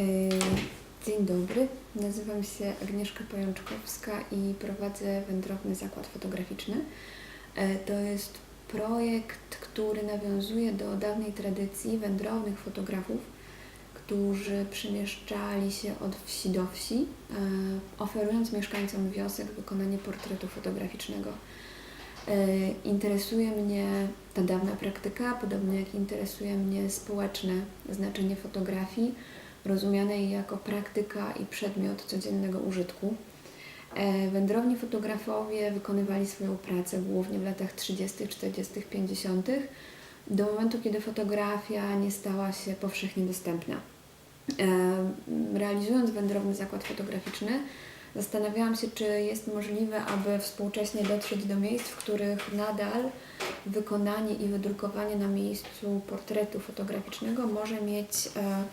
Yy, Dzień dobry, nazywam się Agnieszka Pajączkowska i prowadzę Wędrowny Zakład Fotograficzny. E, To jest projekt, który nawiązuje do dawnej tradycji wędrownych fotografów, którzy przemieszczali się od wsi do wsi, e, oferując mieszkańcom wiosek wykonanie portretu fotograficznego. E, Interesuje mnie ta dawna praktyka, podobnie jak interesuje mnie społeczne znaczenie fotografii, rozumianej jako praktyka i przedmiot codziennego użytku. E, Wędrowni fotografowie wykonywali swoją pracę głównie w latach 30., 40., 50., do momentu, kiedy fotografia nie stała się powszechnie dostępna. E, Realizując wędrowny zakład fotograficzny, zastanawiałam się, czy jest możliwe, aby współcześnie dotrzeć do miejsc, w których nadal wykonanie i wydrukowanie na miejscu portretu fotograficznego może mieć, e,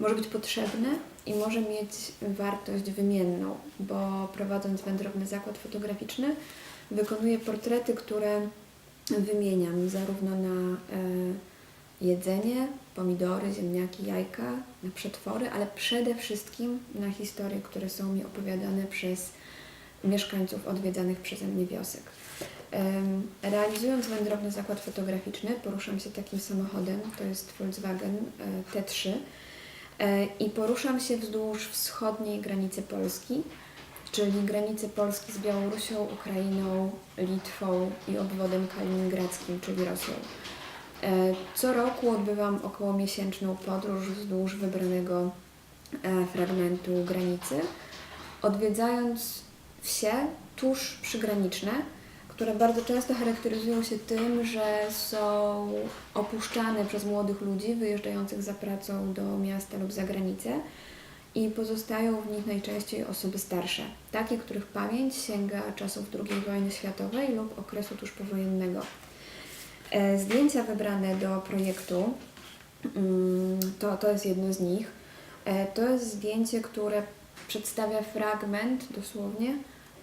może być potrzebne i może mieć wartość wymienną, bo prowadząc wędrowny zakład fotograficzny, wykonuję portrety, które wymieniam zarówno na e, jedzenie, pomidory, ziemniaki, jajka, na przetwory, ale przede wszystkim na historie, które są mi opowiadane przez mieszkańców odwiedzanych przeze mnie wiosek. Realizując wędrowny zakład fotograficzny, poruszam się takim samochodem, to jest Volkswagen e, T3 e, i poruszam się wzdłuż wschodniej granicy Polski, czyli granicy Polski z Białorusią, Ukrainą, Litwą i obwodem kaliningradzkim, czyli Rosją. E, Co roku odbywam około miesięczną podróż wzdłuż wybranego e, fragmentu granicy, odwiedzając wsie tuż przygraniczne, które bardzo często charakteryzują się tym, że są opuszczane przez młodych ludzi wyjeżdżających za pracą do miasta lub za granicę i pozostają w nich najczęściej osoby starsze, takie, których pamięć sięga czasów II wojny światowej lub okresu tuż powojennego. E, Zdjęcia wybrane do projektu mm, to, to jest jedno z nich. E, To jest zdjęcie, które przedstawia fragment dosłownie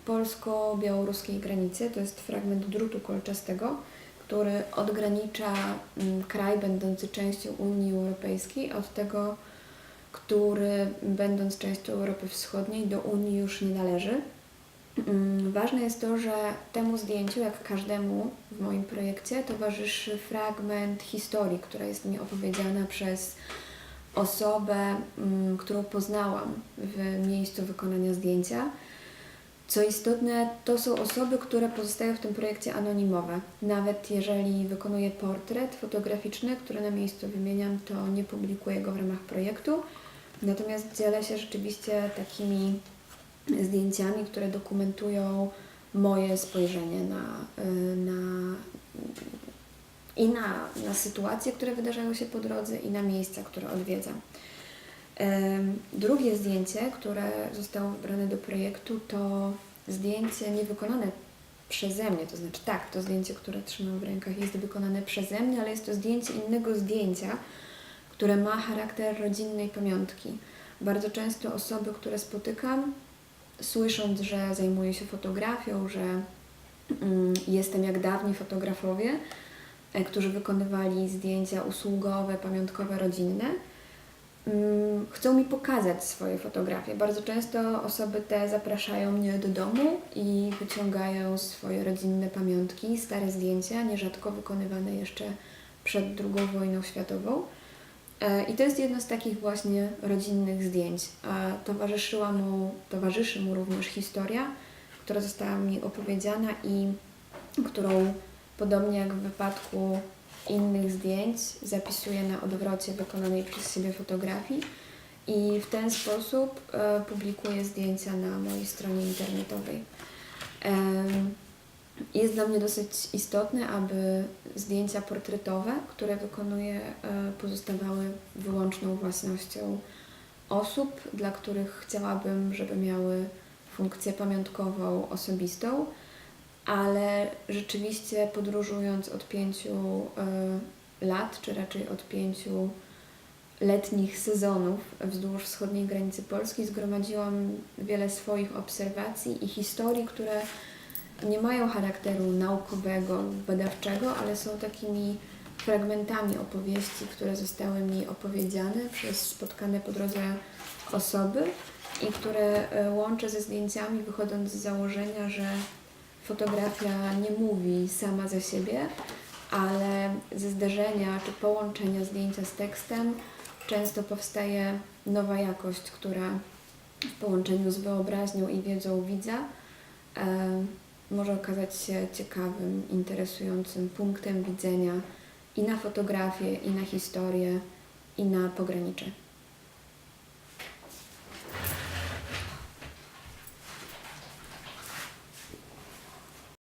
polsko-białoruskiej granicy. To jest fragment drutu kolczastego, który odgranicza mm, kraj będący częścią Unii Europejskiej od tego, który będąc częścią Europy Wschodniej do Unii już nie należy. Mm, Ważne jest to, że temu zdjęciu, jak każdemu w moim projekcie, towarzyszy fragment historii, która jest mi opowiedziana przez osobę, mm, którą poznałam w miejscu wykonania zdjęcia. Co istotne, to są osoby, które pozostają w tym projekcie anonimowe. Nawet jeżeli wykonuję portret fotograficzny, który na miejscu wymieniam, to nie publikuję go w ramach projektu. Natomiast dzielę się rzeczywiście takimi zdjęciami, które dokumentują moje spojrzenie na, y, na i na, na sytuacje, które wydarzają się po drodze, i na miejsca, które odwiedzam. Drugie zdjęcie, które zostało wybrane do projektu, to zdjęcie niewykonane przeze mnie, to znaczy tak, to zdjęcie, które trzymam w rękach jest wykonane przeze mnie, ale jest to zdjęcie innego zdjęcia, które ma charakter rodzinnej pamiątki. Bardzo często osoby, które spotykam, słysząc, że zajmuję się fotografią, że mm, jestem jak dawni fotografowie, e, którzy wykonywali zdjęcia usługowe, pamiątkowe, rodzinne, chcą mi pokazać swoje fotografie. Bardzo często osoby te zapraszają mnie do domu i wyciągają swoje rodzinne pamiątki, stare zdjęcia, nierzadko wykonywane jeszcze przed II wojną światową. E, I to jest jedno z takich właśnie rodzinnych zdjęć. Towarzyszyła mu, towarzyszy mu również historia, która została mi opowiedziana i którą, podobnie jak w wypadku innych zdjęć, zapisuję na odwrocie wykonanej przez siebie fotografii i w ten sposób e, publikuję zdjęcia na mojej stronie internetowej. Em, jest dla mnie dosyć istotne, aby zdjęcia portretowe, które wykonuję, e, pozostawały wyłączną własnością osób, dla których chciałabym, żeby miały funkcję pamiątkową, osobistą, ale rzeczywiście podróżując od pięciu e, lat, czy raczej od pięciu letnich sezonów wzdłuż wschodniej granicy Polski, zgromadziłam wiele swoich obserwacji i historii, które nie mają charakteru naukowego badawczego, ale są takimi fragmentami opowieści, które zostały mi opowiedziane przez spotkane po drodze osoby i które e, łączę ze zdjęciami, wychodząc z założenia, że fotografia nie mówi sama za siebie, ale ze zderzenia czy połączenia zdjęcia z tekstem często powstaje nowa jakość, która w połączeniu z wyobraźnią i wiedzą widza e, może okazać się ciekawym, interesującym punktem widzenia i na fotografię, i na historię, i na pogranicze.